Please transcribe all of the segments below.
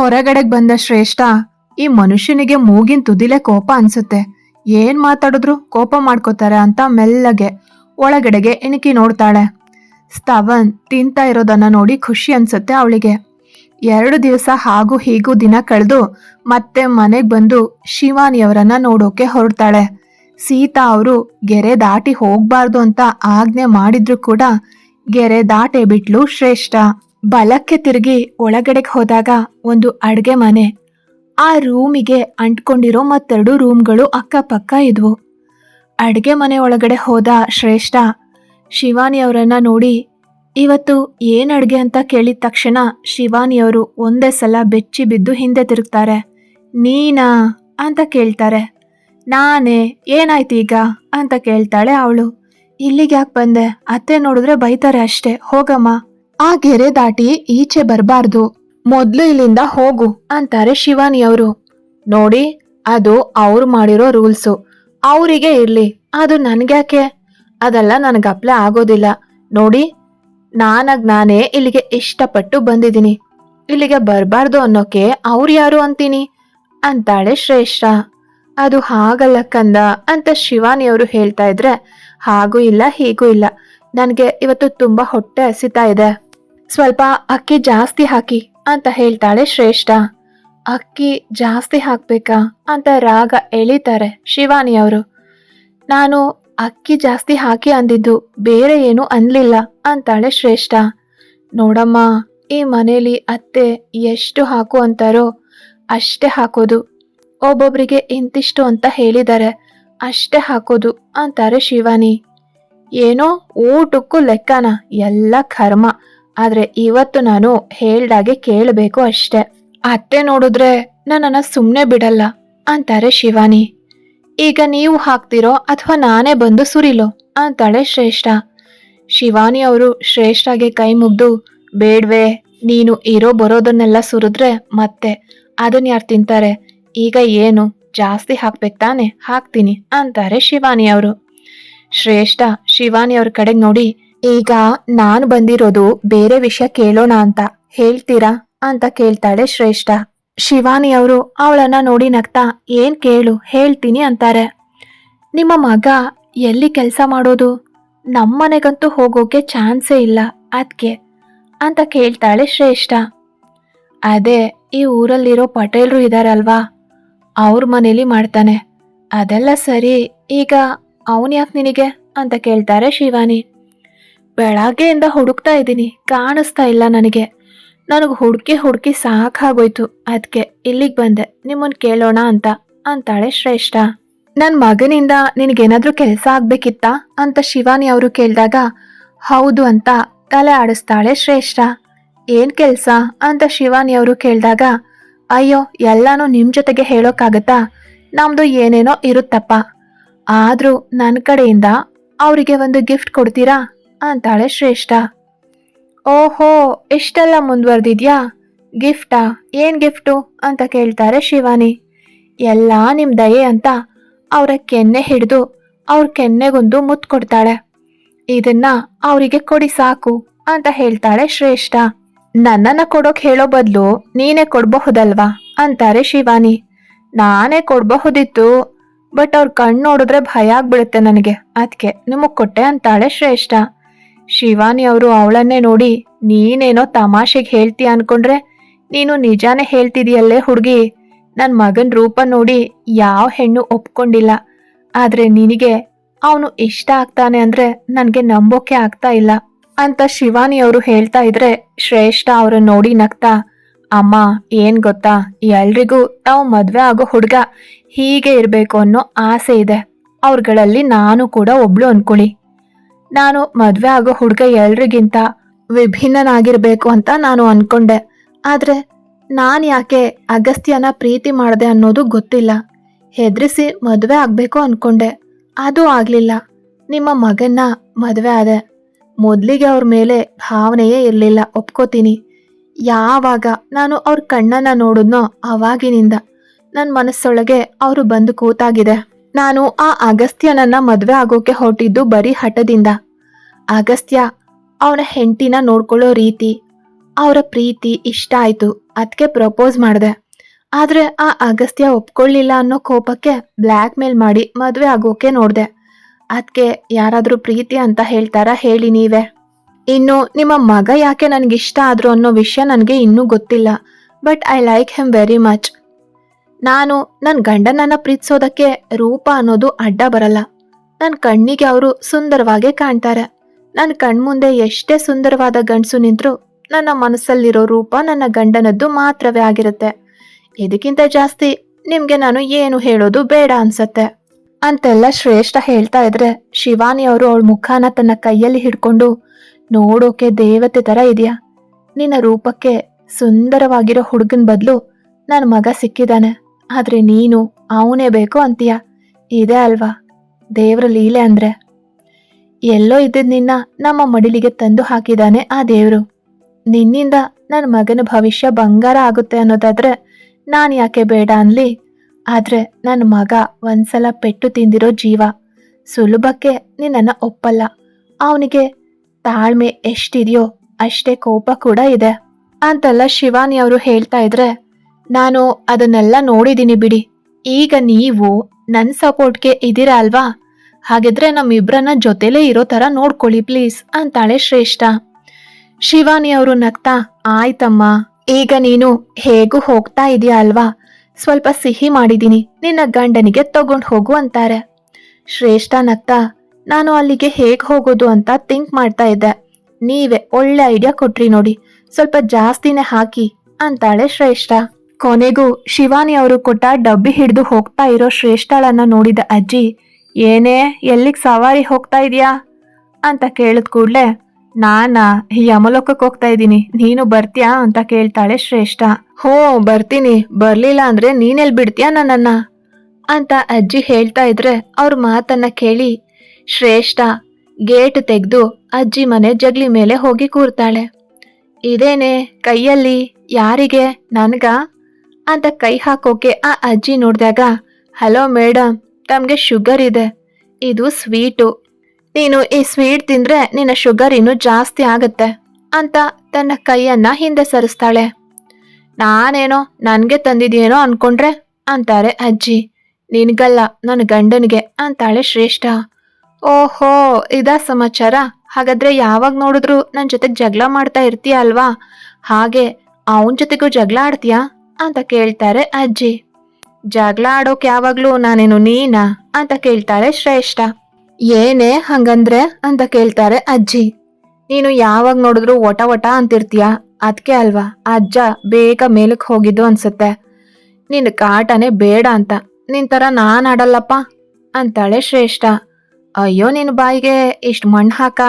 ಹೊರಗಡೆಗ್ ಬಂದ ಶ್ರೇಷ್ಠ ಈ ಮನುಷ್ಯನಿಗೆ ಮೂಗಿನ ತುದಿಲೆ ಕೋಪ ಅನ್ಸುತ್ತೆ. ಏನ್ ಮಾತಾಡಿದ್ರು ಕೋಪ ಮಾಡ್ಕೋತಾರೆ ಅಂತ ಮೆಲ್ಲಗೆ ಒಳಗಡೆಗೆ ಇಣುಕಿ ನೋಡ್ತಾಳೆ. ಸ್ತವನ್ ತಿಂತಾ ಇರೋದನ್ನ ನೋಡಿ ಖುಷಿ ಅನ್ಸುತ್ತೆ ಅವಳಿಗೆ. ಎರಡು ದಿವಸ ಹಾಗೂ ಹೀಗೂ ದಿನ ಕಳೆದು ಮತ್ತೆ ಮನೆಗೆ ಬಂದು ಶಿವಾನಿಯವರನ್ನ ನೋಡೋಕೆ ಹೊರಡ್ತಾಳೆ. ಸೀತಾ ಅವರು ಗೆರೆ ದಾಟಿ ಹೋಗ್ಬಾರ್ದು ಅಂತ ಆಜ್ಞೆ ಮಾಡಿದ್ರು ಕೂಡ ಗೆರೆ ದಾಟೆ ಬಿಟ್ಲು ಶ್ರೇಷ್ಠ. ಬಲಕ್ಕೆ ತಿರುಗಿ ಒಳಗಡೆಗೆ ಹೋದಾಗ ಒಂದು ಅಡುಗೆ ಮನೆ. ಆ ರೂಮಿಗೆ ಅಂಟ್ಕೊಂಡಿರೋ ಮತ್ತೆರಡು ರೂಮ್ಗಳು ಅಕ್ಕಪಕ್ಕ ಇದ್ವು. ಅಡುಗೆ ಮನೆ ಒಳಗಡೆ ಹೋದ ಶ್ರೇಷ್ಠ ಶಿವಾನಿಯವರನ್ನ ನೋಡಿ, ಇವತ್ತು ಏನ್ ಅಡುಗೆ ಅಂತ ಕೇಳಿದ ತಕ್ಷಣ ಶಿವಾನಿಯವರು ಒಂದೇ ಸಲ ಬೆಚ್ಚಿ ಬಿದ್ದು ಹಿಂದೆ ತಿರುಗ್ತಾರೆ. ನೀನಾ? ಅಂತ ಕೇಳ್ತಾರೆ. ನಾನೇ, ಏನಾಯ್ತು ಈಗ? ಅಂತ ಕೇಳ್ತಾಳೆ ಅವಳು. ಇಲ್ಲಿಗೆ ಯಾಕೆ ಬಂದೆ? ಅತ್ತೆ ನೋಡಿದ್ರೆ ಬೈತಾರೆ ಅಷ್ಟೇ. ಹೋಗಮ್ಮ. ಆ ಗೆರೆ ದಾಟಿ ಈಚೆ ಬರಬಾರ್ದು. ಮೊದ್ಲು ಇಲ್ಲಿಂದ ಹೋಗು, ಅಂತಾರೆ ಶಿವಾನಿಯವರು. ನೋಡಿ, ಅದು ಅವ್ರು ಮಾಡಿರೋ ರೂಲ್ಸು. ಅವರಿಗೆ ಇರಲಿ, ಅದು ನನ್ಗ್ಯಾಕೆ? ಅದೆಲ್ಲ ನನಗೆ ಆಗೋದಿಲ್ಲ. ನೋಡಿ, ನಾನಾಗ ನಾನೇ ಇಲ್ಲಿಗೆ ಇಷ್ಟಪಟ್ಟು ಬಂದಿದ್ದೀನಿ. ಇಲ್ಲಿಗೆ ಬರಬಾರ್ದು ಅನ್ನೋಕೆ ಅವ್ರು ಯಾರು ಅಂತೀನಿ? ಅಂತಾಳೆ ಶ್ರೇಷ್ಠ. ಅದು ಹಾಗಲ್ಲ ಕಂದ, ಅಂತ ಶಿವಾನಿಯವರು ಹೇಳ್ತಾ ಇದ್ರೆ, ಹಾಗೂ ಇಲ್ಲ, ಹೀಗೂ ಇಲ್ಲ. ನನಗೆ ಇವತ್ತು ತುಂಬಾ ಹೊಟ್ಟೆ ಹಸಿತಾ ಇದೆ. ಸ್ವಲ್ಪ ಅಕ್ಕಿ ಜಾಸ್ತಿ ಹಾಕಿ ಅಂತ ಹೇಳ್ತಾಳೆ ಶ್ರೇಷ್ಠ. ಅಕ್ಕಿ ಜಾಸ್ತಿ ಹಾಕ್ಬೇಕಾ ಅಂತ ರಾಗ ಎಳಿತಾರೆ ಶಿವಾನಿ ಅವರು. ನಾನು ಅಕ್ಕಿ ಜಾಸ್ತಿ ಹಾಕಿ ಅಂದಿದ್ದು ಬೇರೆ ಏನು ಅನ್ಲಿಲ್ಲ ಅಂತಾಳೆ ಶ್ರೇಷ್ಠ. ನೋಡಮ್ಮ, ಈ ಮನೇಲಿ ಅತ್ತೆ ಎಷ್ಟು ಹಾಕು ಅಂತಾರೋ ಅಷ್ಟೇ ಹಾಕೋದು. ಒಬ್ಬೊಬ್ರಿಗೆ ಇಂತಿಷ್ಟು ಅಂತ ಹೇಳಿದ್ದಾರೆ ಅಷ್ಟೇ ಹಾಕೋದು ಅಂತಾರೆ ಶಿವಾನಿ. ಏನೋ ಊಟಕ್ಕೂ ಲೆಕ್ಕನ, ಎಲ್ಲ ಕರ್ಮ. ಆದ್ರೆ ಇವತ್ತು ನಾನು ಹೇಳ್ದಾಗೆ ಕೇಳಬೇಕು ಅಷ್ಟೆ. ಅತ್ತೆ ನೋಡಿದ್ರೆ ನನ್ನನ್ನ ಸುಮ್ಮನೆ ಬಿಡಲ್ಲ, ಅಂತಾರೆ ಶಿವಾನಿ. ಈಗ ನೀವು ಹಾಕ್ತಿರೋ ಅಥವಾ ನಾನೇ ಬಂದು ಸುರಿಲೋ, ಅಂತಾಳೆ ಶ್ರೇಷ್ಠ. ಶಿವಾನಿ ಅವರು ಶ್ರೇಷ್ಠಗೆ ಕೈ ಮುಗ್ದು, ಬೇಡ್ವೆ, ನೀನು ಇರೋ ಬರೋದನ್ನೆಲ್ಲ ಸುರಿದ್ರೆ ಮತ್ತೆ ಅದನ್ನ ಯಾರು ತಿಂತಾರೆ? ಈಗ ಏನು, ಜಾಸ್ತಿ ಹಾಕ್ಬೇಕು ತಾನೆ, ಹಾಕ್ತೀನಿ, ಅಂತಾರೆ ಶಿವಾನಿ ಅವರು. ಶ್ರೇಷ್ಠ ಶಿವಾನಿ ಅವ್ರ ಕಡೆಗೆ ನೋಡಿ ಈಗ ನಾನು ಬಂದಿರೋದು ಬೇರೆ ವಿಷಯ ಕೇಳೋಣ ಅಂತ. ಹೇಳ್ತೀರಾ? ಅಂತ ಕೇಳ್ತಾಳೆ ಶ್ರೇಷ್ಠ. ಶಿವಾನಿ ಅವರು ಅವಳನ್ನ ನೋಡಿ ನಗ್ತಾ, ಏನ್ ಕೇಳು, ಹೇಳ್ತೀನಿ ಅಂತಾರೆ. ನಿಮ್ಮ ಮಗ ಎಲ್ಲಿ ಕೆಲಸ ಮಾಡೋದು? ನಮ್ಮನೆಗಂತೂ ಹೋಗೋಕೆ ಚಾನ್ಸೇ ಇಲ್ಲ ಅದಕ್ಕೆ ಅಂತ ಕೇಳ್ತಾಳೆ ಶ್ರೇಷ್ಠ. ಅದೇ, ಈ ಊರಲ್ಲಿರೋ ಪಟೇಲ್ರು ಇದಾರಲ್ವಾ? ಅವ್ರ ಮನೇಲಿ ಮಾಡ್ತಾನೆ. ಅದೆಲ್ಲ ಸರಿ, ಈಗ ಅವನು ಯಾಕೆ ನಿನಗೆ? ಅಂತ ಕೇಳ್ತಾರೆ ಶಿವಾನಿ. ಬೆಳಗ್ಗೆಯಿಂದ ಹುಡುಕ್ತಾ ಇದ್ದೀನಿ. ಕಾಣಿಸ್ತಾ ಇಲ್ಲ ನನಗೆ. ನನಗೆ ಹುಡುಕಿ ಹುಡುಕಿ ಸಾಕಾಗೋಯ್ತು. ಅದಕ್ಕೆ ಇಲ್ಲಿಗೆ ಬಂದೆ. ನಿಮ್ಮನ್ನು ಕೇಳೋಣ ಅಂತ. ಅಂತಾಳೆ ಶ್ರೇಷ್ಠ. ನನ್ನ ಮಗನಿಂದ ನಿನಗೇನಾದರೂ ಕೆಲಸ ಆಗಬೇಕಿತ್ತಾ? ಅಂತ ಶಿವಾನಿ ಅವರು ಕೇಳಿದಾಗ, ಹೌದು ಅಂತ ತಲೆ ಆಡಿಸ್ತಾಳೆ ಶ್ರೇಷ್ಠ. ಏನು ಕೆಲಸ? ಅಂತ ಶಿವಾನಿ ಅವರು ಕೇಳಿದಾಗ, ಅಯ್ಯೋ, ಎಲ್ಲನೂ ನಿಮ್ಮ ಜೊತೆಗೆ ಹೇಳೋಕ್ಕಾಗತ್ತಾ ನಮ್ಮದು ಏನೇನೋ ಇರುತ್ತಪ್ಪ. ಆದರೂ ನನ್ನ ಕಡೆಯಿಂದ ಅವರಿಗೆ ಒಂದು ಗಿಫ್ಟ್ ಕೊಡ್ತೀರಾ? ಅಂತಾಳೆ ಶ್ರೇಷ್ಠ. ಓಹೋ, ಇಷ್ಟೆಲ್ಲ ಮುಂದುವರೆದಿದ್ಯಾ? ಗಿಫ್ಟಾ? ಏನ್ ಗಿಫ್ಟು? ಅಂತ ಕೇಳ್ತಾರೆ ಶಿವಾನಿ. ಎಲ್ಲ ನಿಮ್ಮ ದಯೆ ಅಂತ ಅವರ ಕೆನ್ನೆ ಹಿಡಿದು ಅವ್ರ ಕೆನ್ನೆಗೊಂದು ಮುತ್ತು ಕೊಡ್ತಾಳೆ. ಇದನ್ನ ಅವರಿಗೆ ಕೊಡಿ ಸಾಕು ಅಂತ ಹೇಳ್ತಾಳೆ ಶ್ರೇಷ್ಠ. ನನ್ನನ್ನು ಕೊಡೋಕೆ ಹೇಳೋ ಬದಲು ನೀನೇ ಕೊಡಬಹುದಲ್ವಾ? ಅಂತಾರೆ ಶಿವಾನಿ. ನಾನೇ ಕೊಡಬಹುದಿತ್ತು, ಬಟ್ ಅವ್ರ ಕಣ್ಣು ನೋಡಿದ್ರೆ ಭಯ ಆಗ್ಬಿಡುತ್ತೆ ನನಗೆ. ಅದಕ್ಕೆ ನಿಮಗೆ ಕೊಟ್ಟೆ ಅಂತಾಳೆ ಶ್ರೇಷ್ಠ. ಶಿವಾನಿ ಅವರು ಅವಳನ್ನೇ ನೋಡಿ, ನೀನೇನೋ ತಮಾಷೆಗೆ ಹೇಳ್ತೀಯ ಅನ್ಕೊಂಡ್ರೆ, ನೀನು ನಿಜಾನೇ ಹೇಳ್ತಿದೀಯಲ್ಲೇ ಹುಡುಗಿ? ನನ್ನ ಮಗನ ರೂಪ ನೋಡಿ ಯಾವ ಹೆಣ್ಣು ಒಪ್ಕೊಂಡಿಲ್ಲ. ಆದ್ರೆ ನಿನಗೆ ಅವನು ಇಷ್ಟ ಆಗ್ತಾನೆ ಅಂದ್ರೆ ನನಗೆ ನಂಬೋಕೆ ಆಗ್ತಾ ಇಲ್ಲ ಅಂತ ಶಿವಾನಿ ಅವರು ಹೇಳ್ತಾ ಇದ್ರೆ ಶ್ರೇಷ್ಠ ಅವ್ರನ್ನ ನೋಡಿ ನಗ್ತಾ, ಅಮ್ಮ, ಏನ್ ಗೊತ್ತಾ? ಎಲ್ರಿಗೂ ತಾವು ಮದುವೆ ಆಗೋ ಹುಡುಗ ಹೀಗೆ ಇರಬೇಕು ಅನ್ನೋ ಆಸೆ ಇದೆ. ಅವ್ರಗಳಲ್ಲಿ ನಾನು ಕೂಡ ಒಬ್ಳು ಅನ್ಕೊಳ್ಳಿ. ನಾನು ಮದುವೆ ಆಗೋ ಹುಡುಗ ಎಲ್ರಿಗಿಂತ ವಿಭಿನ್ನನಾಗಿರ್ಬೇಕು ಅಂತ ನಾನು ಅನ್ಕೊಂಡೆ. ಆದ್ರೆ ನಾನು ಯಾಕೆ ಅಗಸ್ತ್ಯನ ಪ್ರೀತಿ ಮಾಡಿದೆ ಅನ್ನೋದು ಗೊತ್ತಿಲ್ಲ. ಹೆದ್ರಿಸಿ ಮದುವೆ ಆಗಬೇಕು ಅನ್ಕೊಂಡೆ. ಅದು ಆಗ್ಲಿಲ್ಲ. ನಿಮ್ಮ ಮಗನ್ನ ಮದುವೆ ಆದೆ. ಮೊದಲಿಗೆ ಅವ್ರ ಮೇಲೆ ಭಾವನೆಯೇ ಇರಲಿಲ್ಲ, ಒಪ್ಕೋತೀನಿ. ಯಾವಾಗ ನಾನು ಅವ್ರ ಕಣ್ಣನ್ನ ನೋಡಿದ್ನೋ ಅವಾಗಿನಿಂದ. ನನ್ನ ಮನಸ್ಸೊಳಗೆ ಅವರು ಬಂದು ಕೂತಾಗಿದೆ. ನಾನು ಆ ಅಗಸ್ತ್ಯನನ್ನ ಮದುವೆ ಆಗೋಕೆ ಹೊರಟಿದ್ದು ಬರೀ ಹಠದಿಂದ. ಅಗಸ್ತ್ಯ, ಅವನ ಹೆಂಡತಿನ ನೋಡ್ಕೊಳ್ಳೋ ರೀತಿ, ಅವರ ಪ್ರೀತಿ ಇಷ್ಟ ಆಯ್ತು ಅದಕ್ಕೆ ಪ್ರಪೋಸ್ ಮಾಡಿದೆ. ಆದ್ರೆ ಆ ಅಗಸ್ತ್ಯ ಒಪ್ಕೊಳ್ಳಿಲ್ಲ ಅನ್ನೋ ಕೋಪಕ್ಕೆ ಬ್ಲ್ಯಾಕ್ ಮೇಲ್ ಮಾಡಿ ಮದುವೆ ಆಗೋಕೆ ನೋಡ್ದೆ. ಅದಕ್ಕೆ ಯಾರಾದರೂ ಪ್ರೀತಿ ಅಂತ ಹೇಳ್ತಾರಾ ಹೇಳಿ ನೀವೇ. ಇನ್ನು ನಿಮ್ಮ ಮಗ ಯಾಕೆ ನನಗಿಷ್ಟ ಆದ್ರು ಅನ್ನೋ ವಿಷಯ ನನಗೆ ಇನ್ನೂ ಗೊತ್ತಿಲ್ಲ, but I like him very much. ನಾನು ನನ್ನ ಗಂಡನನ್ನ ಪ್ರೀತಿಸೋದಕ್ಕೆ ರೂಪ ಅನ್ನೋದು ಅಡ್ಡ ಬರಲ್ಲ. ನನ್ನ ಕಣ್ಣಿಗೆ ಅವರು ಸುಂದರವಾಗೇ ಕಾಣ್ತಾರೆ. ನನ್ನ ಕಣ್ಮುಂದೆ ಎಷ್ಟೇ ಸುಂದರವಾದ ಗಂಡಸು ನಿಂತರೂ ನನ್ನ ಮನಸ್ಸಲ್ಲಿರೋ ರೂಪ ನನ್ನ ಗಂಡನದ್ದು ಮಾತ್ರವೇ ಆಗಿರುತ್ತೆ. ಇದಕ್ಕಿಂತ ಜಾಸ್ತಿ ನಿಮಗೆ ನಾನು ಏನು ಹೇಳೋದು ಬೇಡ ಅನ್ಸತ್ತೆ. ಅಂತೆಲ್ಲ ಶ್ರೇಷ್ಠ ಹೇಳ್ತಾ ಇದ್ರೆ ಶಿವಾನಿ ಅವರು ಅವಳ ಮುಖಾನ ತನ್ನ ಕೈಯಲ್ಲಿ ಹಿಡ್ಕೊಂಡು, ನೋಡೋಕೆ ದೇವತೆ ತರ ಇದೆಯಾ? ನಿನ್ನ ರೂಪಕ್ಕೆ ಸುಂದರವಾಗಿರೋ ಹುಡುಗನ ಬದಲು ನನ್ನ ಮಗ ಸಿಕ್ಕಿದಾನೆ ಆದ್ರೆ ನೀನು ಅವನೇ ಬೇಕು ಅಂತೀಯ? ಇದೆ ಅಲ್ವಾ? ದೇವ್ರ ಲೀಲೆ ಅಂದ್ರೆ? ಎಲ್ಲೋ ಇದ್ದಿದ್ ನಿನ್ನ ನಮ್ಮ ಮಡಿಲಿಗೆ ತಂದು ಹಾಕಿದಾನೆ ಆ ದೇವ್ರು. ನಿನ್ನಿಂದ ನನ್ನ ಮಗನ ಭವಿಷ್ಯ ಬಂಗಾರ ಆಗುತ್ತೆ ಅನ್ನೋದಾದ್ರೆ ನಾನು ಯಾಕೆ ಬೇಡ ಅನ್ಲಿ? ಆದ್ರೆ ನನ್ನ ಮಗ ಒಂದ್ಸಲ ಪೆಟ್ಟು ತಿಂದಿರೋ ಜೀವ. ಸುಲಭಕ್ಕೆ ನಿನ್ನನ್ನ ಒಪ್ಪಲ್ಲ. ಅವನಿಗೆ ತಾಳ್ಮೆ ಎಷ್ಟಿದೆಯೋ ಅಷ್ಟೇ ಕೋಪ ಕೂಡ ಇದೆ. ಅಂತೆಲ್ಲ ಶಿವಾನಿ ಅವರು ಹೇಳ್ತಾ ಇದ್ರೆ ನಾನು ಅದನ್ನೆಲ್ಲ ನೋಡಿದ್ದೀನಿ ಬಿಡಿ. ಈಗ ನೀವು ನನ್ನ ಸಪೋರ್ಟ್ಗೆ ಇದ್ದೀರಾ ಅಲ್ವಾ? ಹಾಗಿದ್ರೆ ನಮ್ಮಿಬ್ಬರನ್ನ ಜೊತೆಲೇ ಇರೋ ತರ ನೋಡ್ಕೊಳ್ಳಿ ಪ್ಲೀಸ್, ಅಂತಾಳೆ ಶ್ರೇಷ್ಠ. ಶಿವಾನಿ ಅವರು ನಗ್ತಾ, ಆಯ್ತಮ್ಮ, ಈಗ ನೀನು ಹೇಗೂ ಹೋಗ್ತಾ ಇದೀಯ ಅಲ್ವಾ? ಸ್ವಲ್ಪ ಸಿಹಿ ಮಾಡಿದ್ದೀನಿ ನಿನ್ನ ಗಂಡನಿಗೆ ತಗೊಂಡು ಹೋಗು ಅಂತಾರೆ. ಶ್ರೇಷ್ಠ ನಗ್ತಾ, ನಾನು ಅಲ್ಲಿಗೆ ಹೇಗೆ ಹೋಗೋದು ಅಂತ ಥಿಂಕ್ ಮಾಡ್ತಾ ಇದ್ದೆ. ನೀವೇ ಒಳ್ಳೆ ಐಡಿಯಾ ಕೊಟ್ರಿ ನೋಡಿ, ಸ್ವಲ್ಪ ಜಾಸ್ತಿನೇ ಹಾಕಿ, ಅಂತಾಳೆ ಶ್ರೇಷ್ಠ. ಕೊನೆಗೂ ಶಿವಾನಿ ಅವರು ಕೊಟ್ಟ ಡಬ್ಬಿ ಹಿಡಿದು ಹೋಗ್ತಾ ಇರೋ ಶ್ರೇಷ್ಠಳನ್ನ ನೋಡಿದ ಅಜ್ಜಿ, ಏನೇ, ಎಲ್ಲಿಗೆ ಸವಾರಿ ಹೋಗ್ತಾ ಇದೀಯಾ? ಅಂತ ಕೇಳಿದ ಕೂಡ್ಲೆ, ನಾನಾ ಯಮಲೋಕಕ್ಕೆ ಹೋಗ್ತಾ ಇದ್ದೀನಿ, ನೀನು ಬರ್ತೀಯಾ? ಅಂತ ಕೇಳ್ತಾಳೆ ಶ್ರೇಷ್ಠ. ಹೋ, ಬರ್ತೀನಿ, ಬರ್ಲಿಲ್ಲ ಅಂದ್ರೆ ನೀನೆಲ್ಲಿ ಬಿಡ್ತೀಯಾ ನನ್ನನ್ನ? ಅಂತ ಅಜ್ಜಿ ಹೇಳ್ತಾ ಇದ್ರೆ ಅವ್ರ ಮಾತನ್ನ ಕೇಳಿ ಶ್ರೇಷ್ಠ ಗೇಟ್ ತೆಗೆದು ಅಜ್ಜಿ ಮನೆ ಜಗ್ಲಿ ಮೇಲೆ ಹೋಗಿ ಕೂರ್ತಾಳೆ. ಇದೇನೆ, ಕೈಯಲ್ಲಿ, ಯಾರಿಗೆ, ನನ್ಗ? ಅಂತ ಕೈ ಹಾಕೋಕೆ ಆ ಅಜ್ಜಿ ನೋಡಿದಾಗ, ಹಲೋ ಮೇಡಮ್ ತಮಗೆ ಶುಗರ್ ಇದೆ. ಇದು ಸ್ವೀಟು. ನೀನು ಈ ಸ್ವೀಟ್ ತಿಂದ್ರೆ ನಿನ್ನ ಶುಗರ್ ಇನ್ನೂ ಜಾಸ್ತಿ ಆಗುತ್ತೆ ಅಂತ ತನ್ನ ಕೈಯನ್ನ ಹಿಂದೆ ಸರಿಸ್ತಾಳೆ. ನಾನೇನೋ, ನನಗೆ ತಂದಿದ್ಯೇನೋ ಅನ್ಕೊಂಡ್ರೆ? ಅಂತಾರೆ ಅಜ್ಜಿ. ನಿನಗಲ್ಲ, ನನ್ನ ಗಂಡನಿಗೆ ಅಂತಾಳೆ ಶ್ರೇಷ್ಠ. ಓಹೋ, ಇದಾ ಸಮಾಚಾರ? ಹಾಗಾದ್ರೆ ಯಾವಾಗ ನೋಡಿದ್ರು ನನ್ನ ಜೊತೆಗೆ ಜಗಳ ಮಾಡ್ತಾ ಇರ್ತೀಯ ಅಲ್ವಾ ಹಾಗೆ, ಅವನ ಜೊತೆಗೂ ಜಗಳ ಆಡ್ತೀಯಾ? ಅಂತ ಕೇಳ್ತಾರೆ ಅಜ್ಜಿ. ಜಗಳ ಆಡೋಕೆ ಯಾವಾಗ್ಲೂ ನಾನೇನು ನೀನಾ ಅಂತ ಕೇಳ್ತಾಳೆ ಶ್ರೇಷ್ಠ. ಏನೇ ಹಂಗಂದ್ರೆ ಅಂತ ಕೇಳ್ತಾರೆ ಅಜ್ಜಿ. ನೀನು ಯಾವಾಗ ನೋಡಿದ್ರು ಒಟ ಒಟ ಅಂತಿರ್ತೀಯ? ಅದಕ್ಕೆ ಅಲ್ವಾ? ಅಜ್ಜ ಬೇಗ ಮೇಲಕ್ಕೆ ಹೋಗಿದ್ದು ಅನ್ಸುತ್ತೆ. ನಿನ್ನ ಕಾಟನೇ ಬೇಡ ಅಂತ. ನಿನ್ ತರ ನಾನು ಆಡಲ್ಲಪ್ಪ ಅಂತಾಳೆ ಶ್ರೇಷ್ಠ. ಅಯ್ಯೋ ನಿನ್ ಬಾಯಿಗೆ ಇಷ್ಟು ಮಣ್ಣು ಹಾಕ?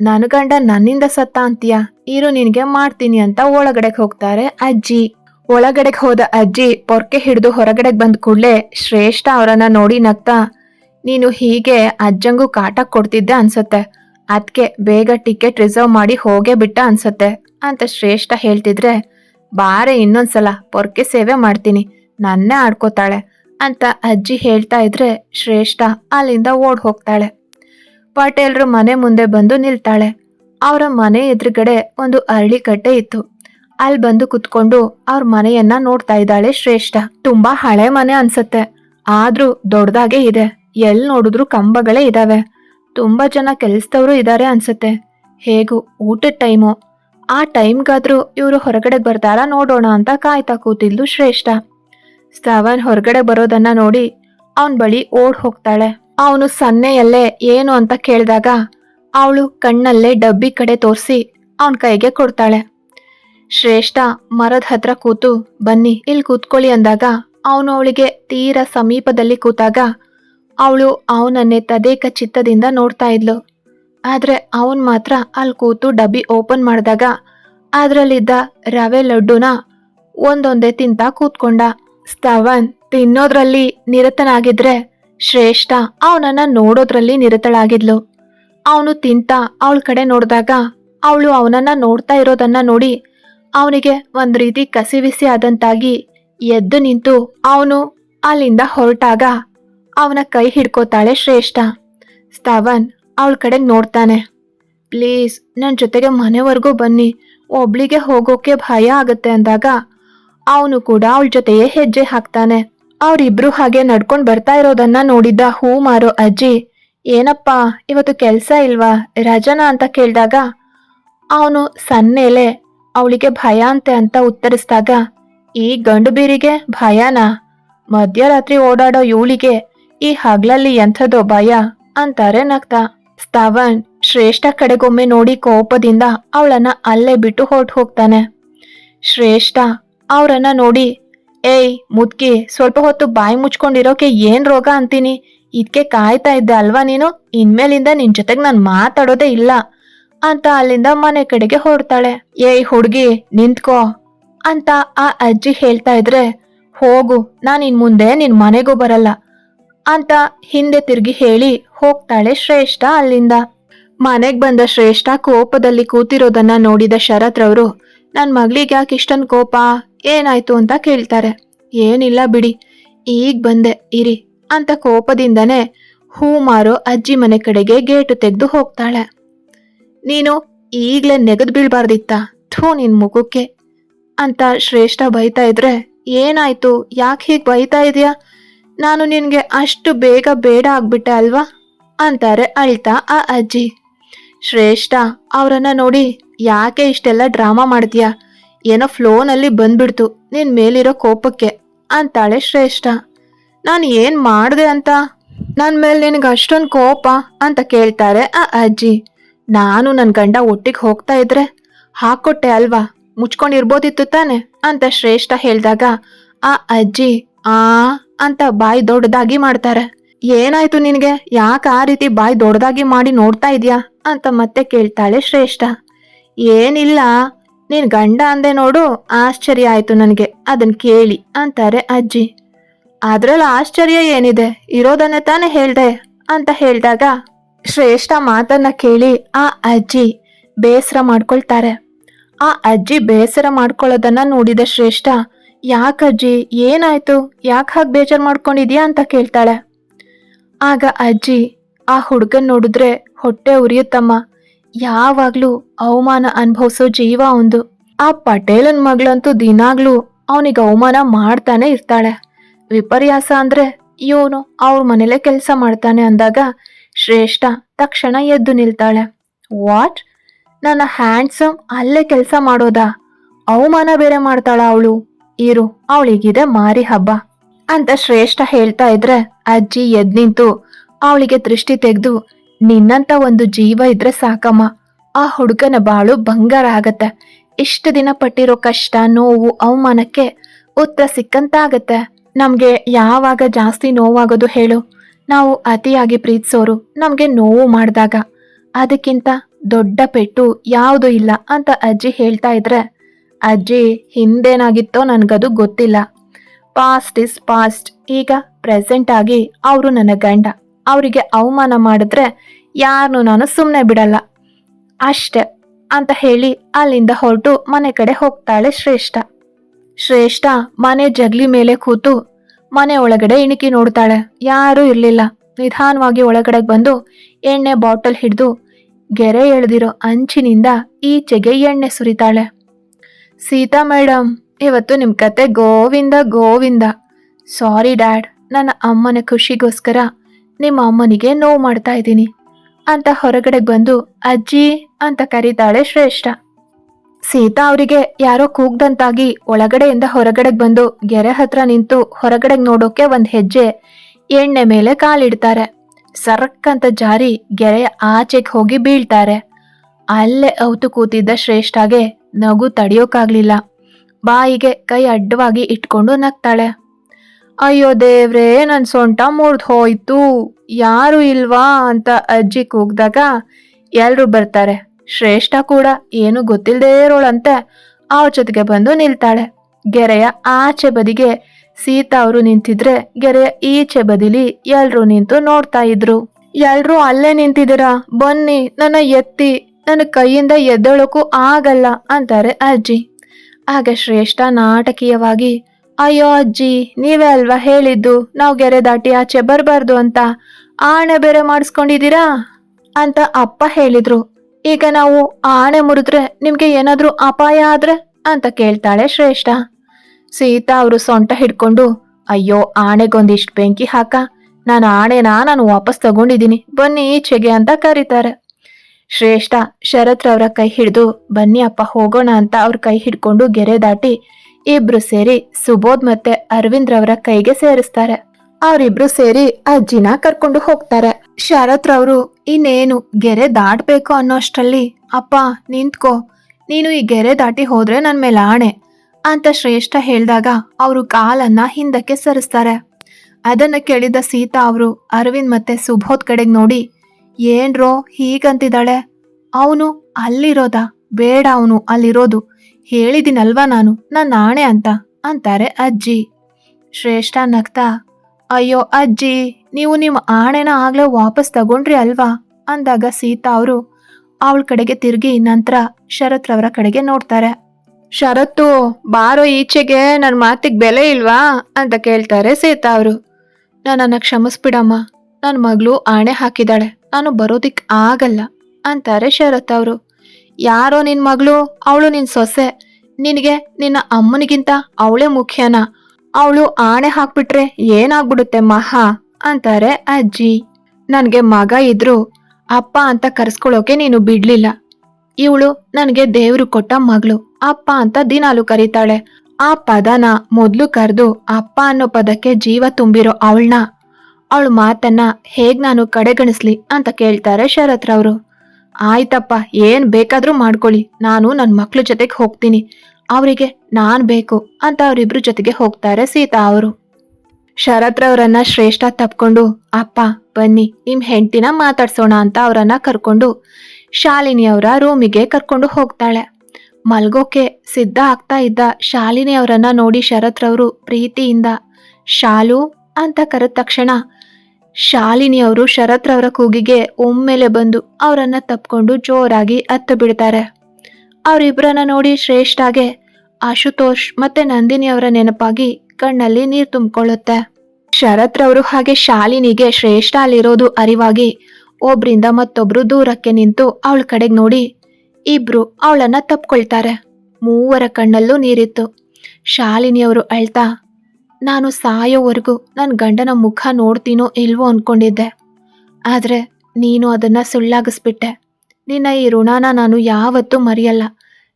ನನ್ ಗಂಡ ನನ್ನಿಂದ ಸತ್ತ ಅಂತೀಯ? ಇರು ನಿನಗೆ ಮಾಡ್ತೀನಿ ಅಂತ ಒಳಗಡೆಗೆ ಹೋಗ್ತಾರೆ ಅಜ್ಜಿ. ಒಳಗಡೆಗೆ ಹೋದ ಅಜ್ಜಿ ಪೊರ್ಕೆ ಹಿಡಿದು ಹೊರಗಡೆಗೆ ಬಂದ ಕೂಡ್ಲೆ ಶ್ರೇಷ್ಠ ಅವರನ್ನ ನೋಡಿ ನಗ್ತಾ, ನೀನು ಹೀಗೆ ಅಜ್ಜಂಗೂ ಕಾಟ ಕೊಡ್ತಿದ್ದೆ ಅನ್ಸತ್ತೆ. ಅದಕ್ಕೆ ಬೇಗ ಟಿಕೆಟ್ ರಿಸರ್ವ್ ಮಾಡಿ ಹೋಗೇ ಬಿಟ್ಟ ಅನ್ಸತ್ತೆ, ಅಂತ ಶ್ರೇಷ್ಠ ಹೇಳ್ತಿದ್ರೆ, ಬಾರೆ ಇನ್ನೊಂದ್ಸಲ ಪೊರ್ಕೆ ಸೇವೆ ಮಾಡ್ತೀನಿ, ನನ್ನೇ ಆಡ್ಕೋತಾಳೆ, ಅಂತ ಅಜ್ಜಿ ಹೇಳ್ತಾ ಇದ್ರೆ ಶ್ರೇಷ್ಠ ಅಲ್ಲಿಂದ ಓಡ್ ಹೋಗ್ತಾಳೆ. ಪಟೇಲ್ರು ಮನೆ ಮುಂದೆ ಬಂದು ನಿಲ್ತಾಳೆ. ಅವರ ಮನೆ ಎದುರುಗಡೆ ಒಂದು ಅರಳಿ ಕಟ್ಟೆ ಇತ್ತು. ಅಲ್ಲಿ ಬಂದು ಕುತ್ಕೊಂಡು ಅವ್ರ ಮನೆಯನ್ನ ನೋಡ್ತಾ ಇದ್ದಾಳೆ ಶ್ರೇಷ್ಠ. ತುಂಬಾ ಹಳೆ ಮನೆ ಅನ್ಸತ್ತೆ. ಆದ್ರೂ ದೊಡ್ಡದಾಗೆ ಇದೆ. ಎಲ್ಲಿ ನೋಡಿದ್ರು ಕಂಬಗಳೇ ಇದಾವೆ. ತುಂಬಾ ಜನ ಕೆಲಸದವರು ಇದ್ದಾರೆ ಅನ್ಸತ್ತೆ. ಹೇಗೂ ಊಟದ ಟೈಮು? ಆ ಟೈಮ್ಗಾದ್ರೂ ಇವರು ಹೊರಗಡೆ ಬರ್ತಾರಾ ನೋಡೋಣ ಅಂತ ಕಾಯ್ತಾ ಕೂತಿದ್ಲು ಶ್ರೇಷ್ಠ. ಶ್ರವಣ್ ಹೊರಗಡೆ ಬರೋದನ್ನ ನೋಡಿ ಅವನ್ ಬಳಿ ಓಡ್ ಹೋಗ್ತಾಳೆ. ಅವನು ಸನ್ನೆಯಲ್ಲೇ ಏನು ಅಂತ ಕೇಳಿದಾಗ ಅವಳು ಕಣ್ಣಲ್ಲೇ ಡಬ್ಬಿ ಕಡೆ ತೋರಿಸಿ ಅವನ ಕೈಗೆ ಕೊಡ್ತಾಳೆ. ಶ್ರೇಷ್ಠ ಮರದ ಹತ್ರ ಕೂತು, ಬನ್ನಿ ಇಲ್ಲಿ ಕೂತ್ಕೊಳ್ಳಿ ಅಂದಾಗ ಅವನು ಅವಳಿಗೆ ತೀರ ಸಮೀಪದಲ್ಲಿ ಕೂತಾಗ, ಅವಳು ಅವನನ್ನೇ ತದೇಕ ಚಿತ್ತದಿಂದ ನೋಡ್ತಾ ಇದ್ಲು. ಆದ್ರೆ ಅವನ್ ಮಾತ್ರ ಅಲ್ಲಿ ಕೂತು ಡಬ್ಬಿ ಓಪನ್ ಮಾಡಿದಾಗ, ಅದರಲ್ಲಿದ್ದ ರವೆ ಲಡ್ಡುನ ಒಂದೊಂದೇ ತಿಂತ ಕೂತ್ಕೊಂಡ. ಸ್ತವನ್, ತಿನ್ನೋದ್ರಲ್ಲಿ ನಿರತನಾಗಿದ್ರೆ ಶ್ರೇಷ್ಠ ಅವನನ್ನ ನೋಡೋದ್ರಲ್ಲಿ ನಿರತಳಾಗಿದ್ಲು. ಅವನು ತಿಂತ ಅವಳ ಕಡೆ ನೋಡಿದಾಗ, ಅವಳು ಅವನನ್ನ ನೋಡ್ತಾ ಇರೋದನ್ನ ನೋಡಿ ಅವನಿಗೆ ಒಂದು ರೀತಿ ಕಸಿವಿಸಿ ಆದಂತಾಗಿ ಎದ್ದು ನಿಂತು ಅವನು ಅಲ್ಲಿಂದ ಹೊರಟಾಗ ಅವನ ಕೈ ಹಿಡ್ಕೋತಾಳೆ ಶ್ರೇಷ್ಠ. ಸ್ತವನ್ ಅವಳ ಕಡೆಗೆ ನೋಡ್ತಾನೆ. ಪ್ಲೀಸ್ ನನ್ನ ಜೊತೆಗೆ ಮನೆವರೆಗೂ ಬನ್ನಿ. ಒಬ್ಳಿಗೆ ಹೋಗೋಕೆ ಭಯ ಆಗುತ್ತೆ ಅಂದಾಗ ಅವನು ಕೂಡ ಅವಳ ಜೊತೆಯೇ ಹೆಜ್ಜೆ ಹಾಕ್ತಾನೆ. ಅವ್ರಿಬ್ರು ಹಾಗೆ ನಡ್ಕೊಂಡು ಬರ್ತಾ ಇರೋದನ್ನ ನೋಡಿದ್ದ ಹೂ ಮಾರೋ ಅಜ್ಜಿ, ಏನಪ್ಪಾ, ಇವತ್ತು ಕೆಲಸ ಇಲ್ವಾ? ರಜನಾ ಅಂತ ಕೇಳಿದಾಗ ಅವನು ಸನ್ನೆಲೆ ಅವಳಿಗೆ ಭಯ ಅಂತೆ ಅಂತ ಉತ್ತರಿಸಿದಾಗ, ಈ ಗಂಡು ಬೀರಿಗೆ ಭಯನಾ? ಮಧ್ಯರಾತ್ರಿ ಓಡಾಡೋ ಇವಳಿಗೆ ಈ ಹಗ್ಲಲ್ಲಿ ಎಂಥದೋ ಭಯ? ಅಂತಾರೆ ನಗ್ತಾ. ಸ್ತವನ್ ಶ್ರೇಷ್ಠ ಕಡೆಗೊಮ್ಮೆ ನೋಡಿ ಕೋಪದಿಂದ ಅವಳನ್ನ ಅಲ್ಲೇ ಬಿಟ್ಟು ಹೊರಟು ಹೋಗ್ತಾನೆ. ಶ್ರೇಷ್ಠ ಅವರನ್ನ ನೋಡಿ, ಏಯ್ ಮುದ್ಕಿ, ಸ್ವಲ್ಪ ಹೊತ್ತು ಬಾಯಿ ಮುಚ್ಕೊಂಡಿರೋಕೆ ಏನ್ ರೋಗ ಅಂತೀನಿ? ಇದ್ಕೆ ಕಾಯ್ತಾ ಇದ್ದೆ ಅಲ್ವಾ ನೀನು? ಇನ್ಮೇಲಿಂದ ನಿನ್ ಜೊತೆಗೆ ನಾನು ಮಾತಾಡೋದೇ ಇಲ್ಲ. ಅಂತ ಅಲ್ಲಿಂದ ಮನೆ ಕಡೆಗೆ ಹೊರಡ್ತಾಳೆ. ಏಯ್ ಹುಡುಗಿ, ನಿಂತ್ಕೋ ಅಂತ ಆ ಅಜ್ಜಿ ಹೇಳ್ತಾ ಇದ್ರೆ, ಹೋಗು, ನಾನು ಇನ್ ಮುಂದೆ ನಿನ್ ಮನೆಗೂ ಬರಲ್ಲ ಅಂತ ಹಿಂದೆ ತಿರುಗಿ ಹೇಳಿ ಹೋಗ್ತಾಳೆ ಶ್ರೇಷ್ಠ ಅಲ್ಲಿಂದ. ಮನೆಗ್ ಬಂದ ಶ್ರೇಷ್ಠ ಕೋಪದಲ್ಲಿ ಕೂತಿರೋದನ್ನ ನೋಡಿದ ಶರತ್ ರವರು, ನನ್ ಮಗಳಿಗೆ ಯಾಕೆ ಇಷ್ಟೊಂದು ಕೋಪ? ಏನಾಯ್ತು ಅಂತ ಕೇಳ್ತಾರೆ. ಏನಿಲ್ಲ ಬಿಡಿ, ಈಗ ಬಂದೆ, ಇರಿ ಅಂತ ಕೋಪದಿಂದನೇ ಹೂ ಮಾರೋ ಅಜ್ಜಿ ಮನೆ ಕಡೆಗೆ ಗೇಟು ತೆಗೆದು ಹೋಗ್ತಾಳೆ. ನೀನು ಈಗ್ಲೇ ನೆಗೆದು ಬೀಳ್ಬಾರ್ದಿತ್ತ. ಥೂ ನಿನ್ ಮುಖಕ್ಕೆ. ಅಂತ ಶ್ರೇಷ್ಠ ಬೈತಾ ಇದ್ರೆ ಏನಾಯ್ತು? ಯಾಕೆ ಹೀಗೆ ಬೈತಾ ಇದೆಯಾ? ನಾನು ನಿನ್ಗೆ ಅಷ್ಟು ಬೇಗ ಬೇಡ ಆಗ್ಬಿಟ್ಟೆ ಅಲ್ವಾ? ಅಂತಾರೆ ಅಳ್ತಾ ಆ ಅಜ್ಜಿ. ಶ್ರೇಷ್ಠ, ಅವರನ್ನ ನೋಡಿ ಯಾಕೆ ಇಷ್ಟೆಲ್ಲ ಡ್ರಾಮಾ ಮಾಡ್ತೀಯ? ಏನೋ ಫ್ಲೋನಲ್ಲಿ ಬಂದ್ಬಿಡ್ತು, ನಿನ್ ಮೇಲಿರೋ ಕೋಪಕ್ಕೆ, ಅಂತಾಳೆ ಶ್ರೇಷ್ಠ. ನಾನು ಏನ್ ಮಾಡ್ದೆ ಅಂತ? ನನ್ನ ಮೇಲೆ ನಿನಗೆ ಅಷ್ಟೊಂದು ಕೋಪ? ಅಂತ ಕೇಳ್ತಾರೆ ಆ ಅಜ್ಜಿ. ನಾನು ನನ್ನ ಗಂಡ ಒಟ್ಟಿಗೆ ಹೋಗ್ತಾ ಇದ್ರೆ ಹಾಕೊಟ್ಟೆ ಅಲ್ವಾ? ಮುಚ್ಕೊಂಡಿರ್ಬೋದಿತ್ತು ತಾನೆ ಅಂತ ಶ್ರೇಷ್ಠ ಹೇಳಿದಾಗ, ಆ ಅಜ್ಜಿ, ಆ ಅಂತ ಬಾಯಿ ದೊಡ್ಡದಾಗಿ ಮಾಡ್ತಾರೆ. ಏನಾಯ್ತು ನಿನಗೆ? ಯಾಕೆ ಆ ರೀತಿ ಬಾಯಿ ದೊಡ್ಡದಾಗಿ ಮಾಡಿ ನೋಡ್ತಾ ಇದೀಯಾ? ಅಂತ ಮತ್ತೆ ಕೇಳ್ತಾಳೆ ಶ್ರೇಷ್ಠ. ಏನಿಲ್ಲ, ನೀನ್ ಗಂಡ ಅಂದೆ ನೋಡು, ಆಶ್ಚರ್ಯ ಆಯ್ತು ನನಗೆ, ಅದನ್ ಕೇಳಿ ಅಂತಾರೆ ಅಜ್ಜಿ. ಅದ್ರಲ್ಲಿ ಆಶ್ಚರ್ಯ ಏನಿದೆ? ಇರೋದನ್ನೇ ತಾನೇ ಹೇಳ್ದೆ ಅಂತ ಹೇಳಿದಾಗ ಶ್ರೇಷ್ಠ ಮಾತನ್ನ ಕೇಳಿ ಆ ಅಜ್ಜಿ ಬೇಸರ ಮಾಡ್ಕೊಳ್ತಾರೆ. ಆ ಅಜ್ಜಿ ಬೇಸರ ಮಾಡ್ಕೊಳ್ಳೋದನ್ನ ನೋಡಿದ ಶ್ರೇಷ್ಠ ಯಾಕಜ್ಜಿ ಏನಾಯ್ತು? ಯಾಕೆ ಹಾಗೆ ಬೇಜಾರು ಮಾಡ್ಕೊಂಡಿದ್ಯಾ? ಅಂತ ಕೇಳ್ತಾಳೆ. ಆಗ ಅಜ್ಜಿ, ಆ ಹುಡುಗನ್ ನೋಡಿದ್ರೆ ಹೊಟ್ಟೆ ಉರಿಯುತ್ತಮ್ಮ. ಯಾವಾಗ್ಲೂ ಅವಮಾನ ಅನುಭವಿಸೋ ಜೀವ ಒಂದು ಆ ಪಟೇಲನ್ ಮಗಳಂತೂ ದಿನಾಗ್ಲೂ ಅವನಿಗೆ ಅವಮಾನ ಮಾಡ್ತಾನೆ ಇರ್ತಾಳೆ. ವಿಪರ್ಯಾಸ ಅಂದ್ರೆ ಇವನು ಅವ್ರ ಮನೇಲೆ ಕೆಲಸ ಮಾಡ್ತಾನೆ ಅಂದಾಗ ಶ್ರೇಷ್ಠ. ತಕ್ಷಣ ಎದ್ದು ನಿಲ್ತಾಳೆ. ವಾಟ್? ನನ್ನ ಹ್ಯಾಂಡ್ಸಮ್ ಅಲ್ಲೇ ಕೆಲಸ ಮಾಡೋದಾ? ಅವಮಾನ ಬೇರೆ ಮಾಡ್ತಾಳ ಅವಳು? ಇರು, ಅವಳಿಗಿದೆ ಮಾರಿ ಹಬ್ಬ. ಅಂತ ಶ್ರೇಷ್ಠ ಹೇಳ್ತಾ ಇದ್ರೆ ಅಜ್ಜಿ ಎದ್ ನಿಂತು ಅವಳಿಗೆ ದೃಷ್ಟಿ ತೆಗೆದು, ನಿನ್ನಂತ ಒಂದು ಜೀವ ಇದ್ರೆ ಸಾಕಮ್ಮ. ಆ ಹುಡುಗನ ಬಾಳು ಬಂಗಾರ ಆಗತ್ತೆ. ಇಷ್ಟು ದಿನ ಪಟ್ಟಿರೋ ಕಷ್ಟ, ನೋವು, ಅವಮಾನಕ್ಕೆ ಉತ್ತರ ಸಿಕ್ಕಂತಾಗತ್ತೆ. ನಮ್ಗೆ ಯಾವಾಗ ಜಾಸ್ತಿ ನೋವಾಗೋದು ಹೇಳು. ನಾವು ಅತಿಯಾಗಿ ಪ್ರೀತಿಸೋರು, ನಮಗೆ ನೋವು ಮಾಡಿದಾಗ. ಅದಕ್ಕಿಂತ ದೊಡ್ಡ ಪೆಟ್ಟು ಯಾವುದೂ ಇಲ್ಲ ಅಂತ ಅಜ್ಜಿ ಹೇಳ್ತಾ ಇದ್ರೆ, ಅಜ್ಜಿ, ಹಿಂದೇನಾಗಿತ್ತೋ ನನಗದು ಗೊತ್ತಿಲ್ಲ. ಪಾಸ್ಟ್ ಇಸ್ ಪಾಸ್ಟ್ ಈಗ ಪ್ರೆಸೆಂಟ್ ಆಗಿ ಅವರು ನನ್ನ ಗಂಡ. ಅವರಿಗೆ ಅವಮಾನ ಮಾಡಿದ್ರೆ ಯಾರನ್ನೂ ನಾನು ಸುಮ್ಮನೆ ಬಿಡಲ್ಲ. ಅಷ್ಟೆ, ಅಂತ ಹೇಳಿ ಅಲ್ಲಿಂದ ಹೊರಟು ಮನೆ ಕಡೆ ಹೋಗ್ತಾಳೆ ಶ್ರೇಷ್ಠ. ಶ್ರೇಷ್ಠ ಮನೆ ಜಗ್ಲಿ ಮೇಲೆ ಕೂತು ಮನೆ ಒಳಗಡೆ ಇಣಿಕಿ ನೋಡ್ತಾಳೆ. ಯಾರೂ ಇರಲಿಲ್ಲ. ನಿಧಾನವಾಗಿ ಒಳಗಡೆ ಬಂದು ಎಣ್ಣೆ ಬಾಟಲ್ ಹಿಡಿದು ಗೆರೆ ಎಳೆದಿರೋ ಅಂಚಿನಿಂದ ಈಚೆಗೆ ಎಣ್ಣೆ ಸುರಿತಾಳೆ. ಸೀತಾ ಮೇಡಮ್ ಇವತ್ತು ನಿಮ್ಮ ಕತೆ ಗೋವಿಂದ ಗೋವಿಂದ. ಸಾರಿ ಡ್ಯಾಡ್, ನನ್ನ ಅಮ್ಮನ ಖುಷಿಗೋಸ್ಕರ ನಿಮ್ಮ ಅಮ್ಮನಿಗೆ ನೋವು ಮಾಡ್ತಾ ಇದ್ದೀನಿ ಅಂತ ಹೊರಗಡೆ ಬಂದು, ಅಜ್ಜಿ ಅಂತ ಕರೀತಾಳೆ ಶ್ರೇಷ್ಠ. ಸೀತಾ ಅವರಿಗೆ ಯಾರೋ ಕೂಗ್ದಂತಾಗಿ ಒಳಗಡೆಯಿಂದ ಹೊರಗಡೆಗೆ ಬಂದು ಗೆರೆ ಹತ್ರ ನಿಂತು ಹೊರಗಡೆ ನೋಡೋಕೆ ಒಂದ್ ಹೆಜ್ಜೆ, ಎಣ್ಣೆ ಮೇಲೆ ಕಾಲಿಡ್ತಾರೆ. ಸರ್ಕ್ ಅಂತ ಜಾರಿ ಗೆರೆಯ ಆಚೆಗೆ ಹೋಗಿ ಬೀಳ್ತಾರೆ. ಅಲ್ಲೇ ಅವತು ಕೂತಿದ್ದ ಶ್ರೇಷ್ಠಗೆ ನಗು ತಡೆಯೋಕ್ಕಾಗ್ಲಿಲ್ಲ ಬಾಯಿಗೆ ಕೈ ಅಡ್ಡವಾಗಿ ಇಟ್ಕೊಂಡು ನಗ್ತಾಳೆ. ಅಯ್ಯೋ ದೇವ್ರೇ, ನನ್ ಸೊಂಟ ಮುರಿದು ಹೋಯ್ತು. ಯಾರು ಇಲ್ವಾ ಅಂತ ಅಜ್ಜಿ ಕೂಗ್ದಾಗ ಎಲ್ರು ಬರ್ತಾರೆ. ಶ್ರೇಷ್ಠ ಕೂಡ ಏನು ಗೊತ್ತಿಲ್ಲದೇ ಇರೋಳಂತೆ ಅವ್ರ ಜೊತೆಗೆ ಬಂದು ನಿಲ್ತಾಳೆ. ಗೆರೆಯ ಆಚೆ ಬದಿಗೆ ಸೀತಾ ಅವರು ನಿಂತಿದ್ರೆ ಗೆರೆಯ ಈಚೆ ಬದಿಲಿ ಎಲ್ರು ನಿಂತು ನೋಡ್ತಾ ಇದ್ರು. ಎಲ್ರು ಅಲ್ಲೇ ನಿಂತಿದ್ದೀರಾ? ಬನ್ನಿ, ನನ್ನ ಎತ್ತಿ, ನನ್ನ ಕೈಯಿಂದ ಎದ್ದೇಳೋಕ್ಕೂ ಆಗಲ್ಲ ಅಂತಾರೆ ಅಜ್ಜಿ. ಆಗ ಶ್ರೇಷ್ಠ ನಾಟಕೀಯವಾಗಿ, ಅಯ್ಯೋ ಅಜ್ಜಿ, ನೀವೇ ಅಲ್ವಾ ಹೇಳಿದ್ದು? ನಾವು ಗೆರೆ ದಾಟಿ ಆಚೆ ಬರಬಾರ್ದು ಅಂತ. ಆಣೆ ಬೇರೆ ಮಾಡಿಸ್ಕೊಂಡಿದ್ದೀರಾ? ಅಂತ ಅಪ್ಪ ಹೇಳಿದ್ರು. ಈಗ ನಾವು ಆಣೆ ಮುರಿದ್ರೆ ನಿಮ್ಗೆ ಏನಾದ್ರೂ ಅಪಾಯ ಆದ್ರೆ ಅಂತ ಕೇಳ್ತಾಳೆ ಶ್ರೇಷ್ಠ. ಸೀತಾ ಅವರು ಸೊಂಟ ಹಿಡ್ಕೊಂಡು, ಅಯ್ಯೋ ಆಣೆಗೊಂದಿಷ್ಟು ಬೆಂಕಿ ಹಾಕ. ನಾನು ಆಣೆನ ನಾನು ವಾಪಸ್ ತಗೊಂಡಿದ್ದೀನಿ. ಬನ್ನಿ ಈಚೆಗೆ ಅಂತ ಕರೀತಾರೆ. ಶ್ರೇಷ್ಠ ಶರತ್ ರವರ ಕೈ ಹಿಡಿದು, ಬನ್ನಿ ಅಪ್ಪ, ಹೋಗೋಣ ಅಂತ ಅವ್ರ ಕೈ ಹಿಡ್ಕೊಂಡು ಗೆರೆ ದಾಟಿ ಇಬ್ರು ಸೇರಿ ಸುಬೋಧ್ ಮತ್ತೆ ಅರವಿಂದ್ರವರ ಕೈಗೆ ಸೇರಿಸ್ತಾರೆ. ಅವರಿಬ್ರು ಸೇರಿ ಅಜ್ಜಿನ ಕರ್ಕೊಂಡು ಹೋಗ್ತಾರೆ. ಶರತ್ ರವರು, ಇನ್ನೇನು, ಗೆರೆ ದಾಟಬೇಕು ಅನ್ನೋಷ್ಟರಲ್ಲಿ ಅಪ್ಪ, ನಿಂತ್ಕೋ, ನೀನು ಈ ಗೆರೆ ದಾಟಿ ಹೋದ್ರೆ ನನ್ನ ಮೇಲೆ ಆಣೆ ಅಂತ ಶ್ರೇಷ್ಠ ಹೇಳಿದಾಗ ಅವರು ಕಾಲನ್ನ ಹಿಂದಕ್ಕೆ ಸರಿಸ್ತಾರೆ. ಅದನ್ನ ಕೇಳಿದ ಸೀತಾ ಅವರು, ಅರವಿಂದ್ ಮತ್ತೆ ಸುಬೋಧ್ ಕಡೆಗೆ ನೋಡಿ ಏನ್ರೋ ಹೀಗಂತಿದ್ದಾಳೆ? ಅವನು ಅಲ್ಲಿರೋದ? ಬೇಡ ಅವನು, ಅಲ್ಲಿರೋದು. ಹೇಳಿದಿನಲ್ವಾ ನಾನು ನನ್ನ ಆಣೆ ಅಂತ, ಅಂತಾರೆ ಅಜ್ಜಿ. ಶ್ರೇಷ್ಠ ನಗ್ತಾ, ಅಯ್ಯೋ ಅಜ್ಜಿ ನೀವು ನಿಮ್ಮ ಆಣೆನ ಆಗ್ಲೇ ವಾಪಸ್ ತಗೊಂಡ್ರಿ ಅಲ್ವಾ? ಅಂದಾಗ ಸೀತಾ ಅವರು ಅವಳ ಕಡೆಗೆ ತಿರುಗಿ ನಂತರ ಶರತ್ ರವರ ಕಡೆಗೆ ನೋಡ್ತಾರೆ. ಶರತ್ತು ಬಾರೋ ಈಚೆಗೆ ನನ್ನ ಮಾತಿಗೆ ಬೆಲೆ ಇಲ್ವಾ? ಅಂತ ಕೇಳ್ತಾರೆ ಸೀತಾ ಅವರು. ನನ್ನನ್ನು ಕ್ಷಮಿಸ್ಬಿಡಮ್ಮ. ನನ್ನ ಮಗಳು ಆಣೆ ಹಾಕಿದಾಳೆ. ನಾನು ಬರೋದಿಕ್ ಆಗಲ್ಲ ಅಂತಾರೆ ಶರತ್ ಅವರು. ಯಾರೋ ನಿನ್ ಮಗಳು ಅವಳು ನಿನ್ ಸೊಸೆ. ನಿನಗೆ ನಿನ್ನ ಅಮ್ಮನಿಗಿಂತ ಅವಳೇ ಮುಖ್ಯನಾ. ಅವಳು ಆಣೆ ಹಾಕ್ಬಿಟ್ರೆ ಏನಾಗ್ಬಿಡುತ್ತೆ ಮಹಾ? ಅಂತಾರೆ, ಅಜ್ಜಿ, ನನಗೆ ಮಗ ಇದ್ರು ಅಪ್ಪ ಅಂತ ಕರೆಸ್ಕೊಳ್ಳೋಕೆ ನೀನು ಬಿಡ್ಲಿಲ್ಲ. ಇವಳು ನನಗೆ ದೇವ್ರು ಕೊಟ್ಟ ಮಗಳು. ಅಪ್ಪ ಅಂತ ದಿನಾಲು ಕರೀತಾಳೆ. ಆ ಪದನ ಮೊದಲು ಕರೆದು ಅಪ್ಪ ಅನ್ನೋ ಪದಕ್ಕೆ ಜೀವ ತುಂಬಿರೋ ಅವಳನ್ನ ಅವಳ ಮಾತನ್ನ ಹೇಗ್ ನಾನು ಕಡೆಗಣಿಸ್ಲಿ ಅಂತ ಕೇಳ್ತಾರೆ ಶರತ್ರವರು. ಆಯ್ತಪ್ಪ, ಏನ್ ಬೇಕಾದ್ರೂ ಮಾಡ್ಕೊಳ್ಳಿ. ನಾನು ನನ್ನ ಮಕ್ಳ ಜೊತೆಗೆ ಹೋಗ್ತೀನಿ. ಅವರಿಗೆ ನಾನ್ ಬೇಕು ಅಂತ ಅವರಿಬ್ರು ಜೊತೆಗೆ ಹೋಗ್ತಾರೆ ಸೀತಾ ಅವರು. ಶರತ್ರವರನ್ನ ಶ್ರೇಷ್ಠ ತಪ್ಕೊಂಡು, ಅಪ್ಪ, ಬನ್ನಿ, ನಿಮ್ ಹೆಂಡತಿನ ಮಾತಾಡ್ಸೋಣ ಅಂತ ಅವರನ್ನ ಕರ್ಕೊಂಡು ಶಾಲಿನಿ ಅವರ ರೂಮಿಗೆ ಕರ್ಕೊಂಡು ಹೋಗ್ತಾಳೆ. ಮಲ್ಗೋಕೆ ಸಿದ್ಧ ಆಗ್ತಾ ಇದ್ದ ಶಾಲಿನಿ ಅವರನ್ನ ನೋಡಿ ಶರತ್ರವರು ಪ್ರೀತಿಯಿಂದ, ಶಾಲು? ಅಂತ ಕರೆದ ತಕ್ಷಣ ಶಾಲಿನಿ ಅವರು ಶರತ್ರವರ ಕೂಗಿಗೆ ಒಮ್ಮೆಲೆ ಬಂದು ಅವರನ್ನ ತಪ್ಕೊಂಡು ಜೋರಾಗಿ ಹತ್ತು ಬಿಡ್ತಾರೆ. ಅವರಿಬ್ಬರನ್ನ ನೋಡಿ ಶ್ರೇಷ್ಠಾಗೆ, ಆಶುತೋಷ್ ಮತ್ತೆ ನಂದಿನಿ ಅವರ ನೆನಪಾಗಿ ಕಣ್ಣಲ್ಲಿ ನೀರು ತುಂಬಿಕೊಳ್ಳುತ್ತೆ. ಶರತ್ರವರು ಹಾಗೆ ಶಾಲಿನಿಗೆ ಶ್ರೇಷ್ಠ ಅಲ್ಲಿರೋದು ಅರಿವಾಗಿ ಒಬ್ರಿಂದ ಮತ್ತೊಬ್ರು ದೂರಕ್ಕೆ ನಿಂತು ಅವಳ ಕಡೆಗೆ ನೋಡಿ ಇಬ್ರು ಅವಳನ್ನ ತಪ್ಕೊಳ್ತಾರೆ. ಮೂವರ ಕಣ್ಣಲ್ಲೂ ನೀರಿತ್ತು. ಶಾಲಿನಿಯವರು ಅಳ್ತಾ, ನಾನು ಸಾಯೋವರೆಗೂ ನನ್ನ ಗಂಡನ ಮುಖ ನೋಡ್ತೀನೋ ಇಲ್ವೋ ಅನ್ಕೊಂಡಿದ್ದೆ. ಆದ್ರೆ ನೀನು ಅದನ್ನ ಸುಳ್ಳಾಗಿಸ್ಬಿಟ್ಟೆ. ನಿನ್ನ ಈ ಋಣನ ನಾನು ಯಾವತ್ತೂ ಮರೆಯಲ್ಲ.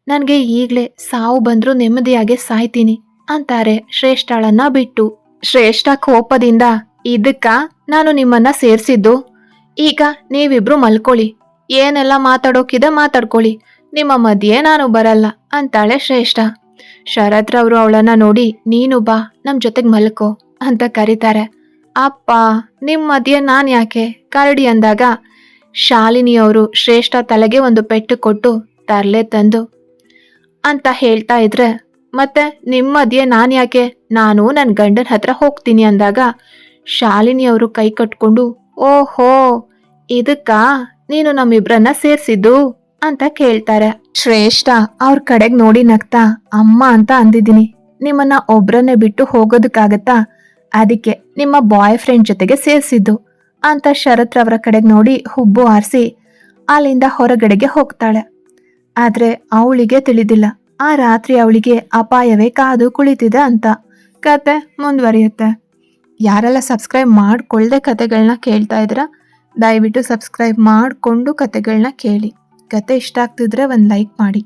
ನನಗೆ ಈಗಲೇ ಸಾವು ಬಂದರೂ ನೆಮ್ಮದಿಯಾಗಿ ಸಾಯ್ತೀನಿ. ಅಂತಾರೆ ಶ್ರೇಷ್ಠಳನ್ನ ಬಿಟ್ಟು. ಶ್ರೇಷ್ಠ ಕೋಪದಿಂದ, ಇದಕ್ಕ ನಾನು ನಿಮ್ಮನ್ನ ಸೇರ್ಸಿದ್ದು. ಈಗ ನೀವಿಬ್ರು ಮಲ್ಕೊಳ್ಳಿ. ಏನೆಲ್ಲ ಮಾತಾಡೋಕಿದೆ ಮಾತಾಡ್ಕೊಳ್ಳಿ. ನಿಮ್ಮ ಮಧ್ಯೆ ನಾನು ಬರಲ್ಲ, ಅಂತಾಳೆ ಶ್ರೇಷ್ಠ. ಶರತ್ರವರು ಅವಳನ್ನ ನೋಡಿ, ನೀನು ಬಾ ನಮ್ಮ ಜೊತೆಗೆ ಮಲ್ಕೋ, ಅಂತ ಕರೀತಾರೆ. ಅಪ್ಪ ನಿಮ್ಮ ಮಧ್ಯೆ ನಾನು ಯಾಕೆ? ಕರಡಿ ಅಂದಾಗ, ಶಾಲಿನಿಯವರು ಶ್ರೇಷ್ಠ ತಲೆಗೆ ಒಂದು ಪೆಟ್ಟು ಕೊಟ್ಟು ತರಲೆ ತಂದು ಅಂತ ಹೇಳ್ತಾ ಇದ್ರೆ ಮತ್ತೆ ನಿಮ್ಮ ನಾನ್ಯಾಕೆ? ನಾನ್ ಯಾಕೆ ನಾನು ನನ್ನ ಗಂಡನ ಹತ್ರ ಹೋಗ್ತೀನಿ ಅಂದಾಗ ಶಾಲಿನಿಯವರು ಕೈ ಕಟ್ಕೊಂಡು, ಓಹೋ, ಇದಕ್ಕ? ನೀನು ನಮ್ಮಿಬ್ರನ್ನ ಸೇರ್ಸಿದ್ದು? ಅಂತ ಕೇಳ್ತಾರೆ. ಶ್ರೇಷ್ಠ ಅವ್ರ ಕಡೆಗ್ ನೋಡಿ ನಗ್ತಾ, ಅಮ್ಮ ಅಂತ ಅಂದಿದ್ದೀನಿ. ನಿಮ್ಮನ್ನ ಒಬ್ರನ್ನೇ ಬಿಟ್ಟು ಹೋಗೋದಕ್ಕಾಗತ್ತಾ? ಅದಕ್ಕೆ ನಿಮ್ಮ ಬಾಯ್ ಫ್ರೆಂಡ್ ಜೊತೆಗೆ ಸೇರ್ಸಿದ್ದು. ಅಂತ ಶರತ್ ರವರ ಕಡೆಗೆ ನೋಡಿ ಹುಬ್ಬು ಆರಿಸಿ ಅಲ್ಲಿಂದ ಹೊರಗಡೆಗೆ ಹೋಗ್ತಾಳೆ. ಆದ್ರೆ ಅವಳಿಗೆ ತಿಳಿದಿಲ್ಲ. ಆ ರಾತ್ರಿ ಅವಳಿಗೆ ಅಪಾಯವೇ ಕಾದು ಕುಳಿತಿದೆ ಅಂತ ಕತೆ ಮುಂದುವರಿಯುತ್ತೆ. ಯಾರೆಲ್ಲ ಸಬ್ಸ್ಕ್ರೈಬ್ ಮಾಡಿಕೊಳ್ಳದೆ ಕತೆಗಳನ್ನ ಕೇಳ್ತಾ ಇದ್ದೀರಾ, ದಯವಿಟ್ಟು ಸಬ್ಸ್ಕ್ರೈಬ್ ಮಾಡಿಕೊಂಡು ಕತೆಗಳನ್ನ ಕೇಳಿ. ಕತೆ ಇಷ್ಟ ಆಗ್ತಿದ್ರೆ ಒಂದು ಲೈಕ್ ಮಾಡಿ.